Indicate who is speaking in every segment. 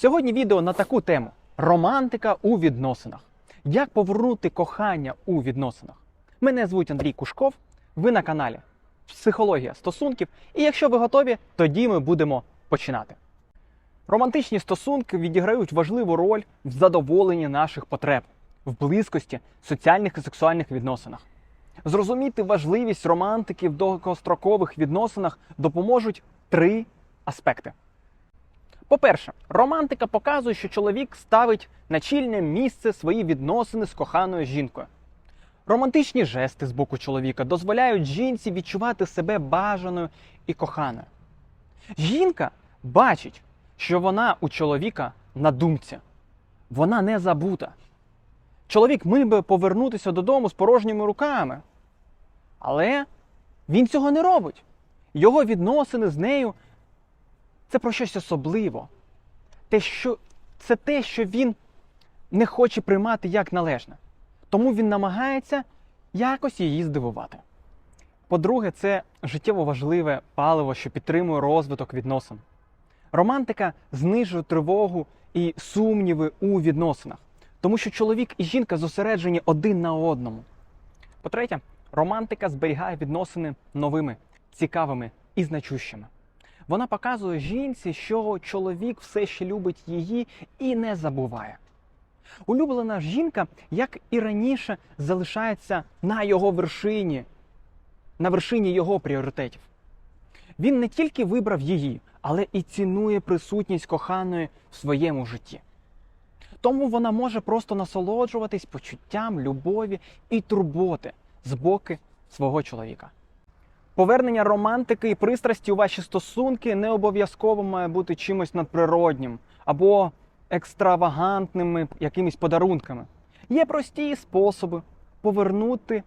Speaker 1: Сьогодні відео на таку тему: романтика у відносинах. Як повернути кохання у відносинах? Мене звуть Андрій Кушков. Ви на каналі Психологія стосунків. І якщо ви готові, тоді ми будемо починати. Романтичні стосунки відіграють важливу роль в задоволенні наших потреб, в близькості, соціальних і сексуальних відносинах. Зрозуміти важливість романтики в довгострокових відносинах допоможуть три аспекти. По-перше, романтика показує, що чоловік ставить на чільне місце свої відносини з коханою жінкою. Романтичні жести з боку чоловіка дозволяють жінці відчувати себе бажаною і коханою. Жінка бачить, що вона у чоловіка на думці. Вона не забута. Чоловік міг би повернутися додому з порожніми руками. Але він цього не робить. Його відносини з нею це про щось особливо. Те, що, це те, що він не хоче приймати як належне. Тому він намагається якось її здивувати. По-друге, це життєво важливе паливо, що підтримує розвиток відносин. Романтика знижує тривогу і сумніви у відносинах, тому що чоловік і жінка зосереджені один на одному. По-третє, романтика зберігає відносини новими, цікавими і значущими. Вона показує жінці, що чоловік все ще любить її і не забуває. Улюблена жінка, як і раніше, залишається на його вершині, на вершині його пріоритетів. Він не тільки вибрав її, але і цінує присутність коханої в своєму житті. Тому вона може просто насолоджуватись почуттям любові і турботи з боки свого чоловіка. Повернення романтики і пристрасті у ваші стосунки не обов'язково має бути чимось надприроднім або екстравагантними якимись подарунками. Є прості способи повернути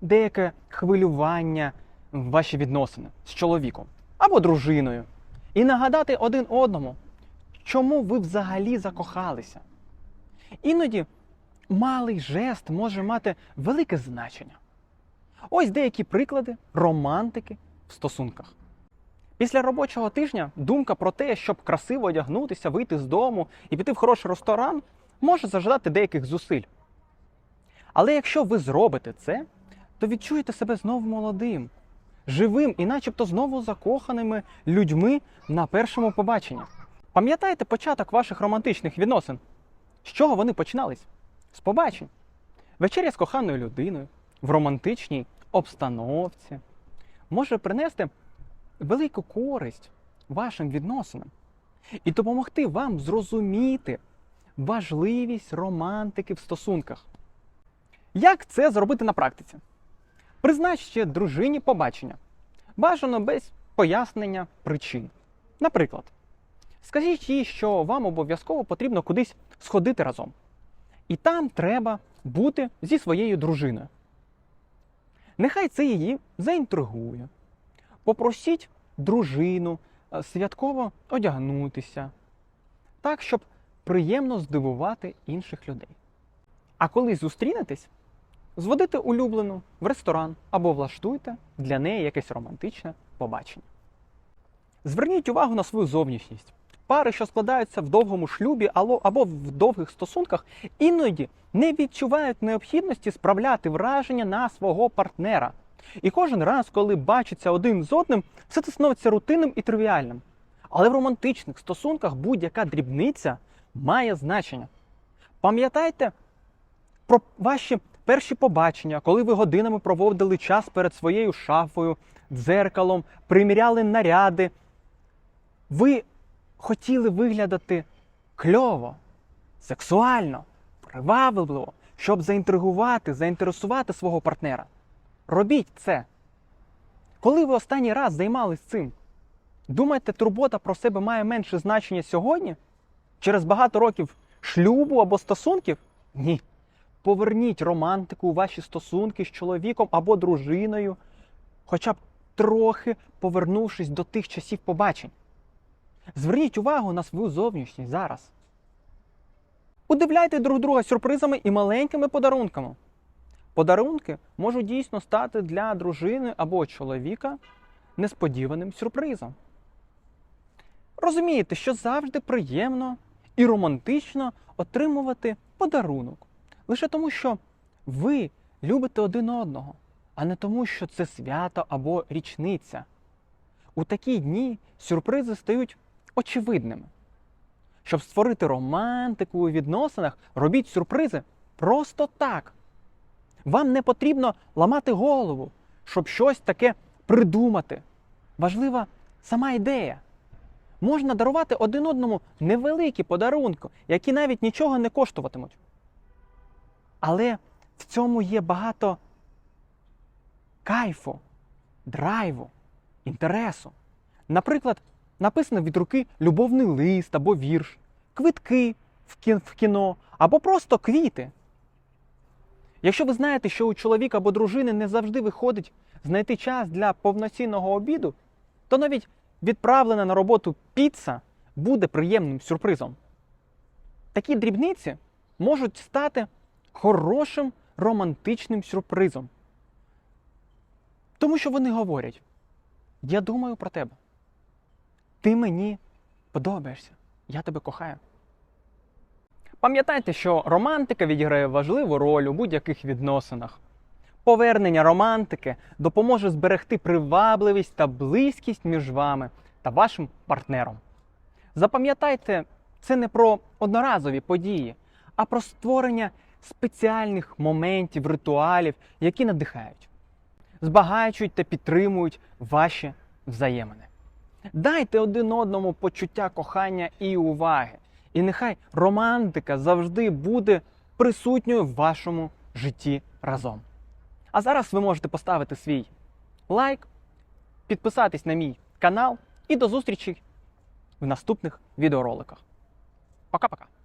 Speaker 1: деяке хвилювання в ваші відносини з чоловіком або дружиною і нагадати один одному, чому ви взагалі закохалися. Іноді малий жест може мати велике значення. Ось деякі приклади романтики в стосунках. Після робочого тижня думка про те, щоб красиво одягнутися, вийти з дому і піти в хороший ресторан, може заждати деяких зусиль. Але якщо ви зробите це, то відчуєте себе знову молодим, живим і начебто знову закоханими людьми на першому побаченні. Пам'ятаєте початок ваших романтичних відносин? З чого вони починались? З побачень. Вечеря з коханою людиною в романтичній обстановці може принести велику користь вашим відносинам і допомогти вам зрозуміти важливість романтики в стосунках. Як це зробити на практиці? Призначте дружині побачення. Бажано без пояснення причин. Наприклад, скажіть їй, що вам обов'язково потрібно кудись сходити разом. І там треба бути зі своєю дружиною. Нехай це її заінтригує. Попросіть дружину е, святково одягнутися, так, щоб приємно здивувати інших людей. А коли зустрінетесь, зводите улюблену в ресторан або влаштуйте для неї якесь романтичне побачення. Зверніть увагу на свою зовнішність. Пари, що складаються в довгому шлюбі або в довгих стосунках, іноді не відчувають необхідності справляти враження на свого партнера. І кожен раз, коли бачаться один з одним, все це становиться рутинним і тривіальним. Але в романтичних стосунках будь-яка дрібниця має значення. Пам'ятайте про ваші перші побачення, коли ви годинами проводили час перед своєю шафою, дзеркалом, приміряли наряди. Ви хотіли виглядати кльово, сексуально, привабливо, щоб заінтригувати, заінтересувати свого партнера. Робіть це. Коли ви останній раз займались цим, думаєте, турбота про себе має менше значення сьогодні? Через багато років шлюбу або стосунків? Ні. Поверніть романтику у ваші стосунки з чоловіком або дружиною, хоча б трохи повернувшись до тих часів побачень. Зверніть увагу на свою зовнішність зараз. Удивляйте друг друга сюрпризами і маленькими подарунками. Подарунки можуть дійсно стати для дружини або чоловіка несподіваним сюрпризом. Розумієте, що завжди приємно і романтично отримувати подарунок. Лише тому, що ви любите один одного, а не тому, що це свято або річниця. У такі дні сюрпризи стають очевидними. Щоб створити романтику у відносинах, робіть сюрпризи просто так. Вам не потрібно ламати голову, щоб щось таке придумати. Важлива сама ідея. Можна дарувати один одному невеликі подарунки, які навіть нічого не коштуватимуть. Але в цьому є багато кайфу, драйву, інтересу. Наприклад, написано від руки любовний лист або вірш, квитки в кіно або просто квіти. Якщо ви знаєте, що у чоловіка або дружини не завжди виходить знайти час для повноцінного обіду, то навіть відправлена на роботу піца буде приємним сюрпризом. Такі дрібниці можуть стати хорошим романтичним сюрпризом. Тому що вони говорять: я думаю про тебе. Ти мені подобаєшся. Я тебе кохаю. Пам'ятайте, що романтика відіграє важливу роль у будь-яких відносинах. Повернення романтики допоможе зберегти привабливість та близькість між вами та вашим партнером. Запам'ятайте, це не про одноразові події, а про створення спеціальних моментів, ритуалів, які надихають, збагачують та підтримують ваші взаємини. Дайте один одному почуття кохання і уваги. І нехай романтика завжди буде присутньою в вашому житті разом. А зараз ви можете поставити свій лайк, підписатись на мій канал і до зустрічі в наступних відеороликах. Пока-пока!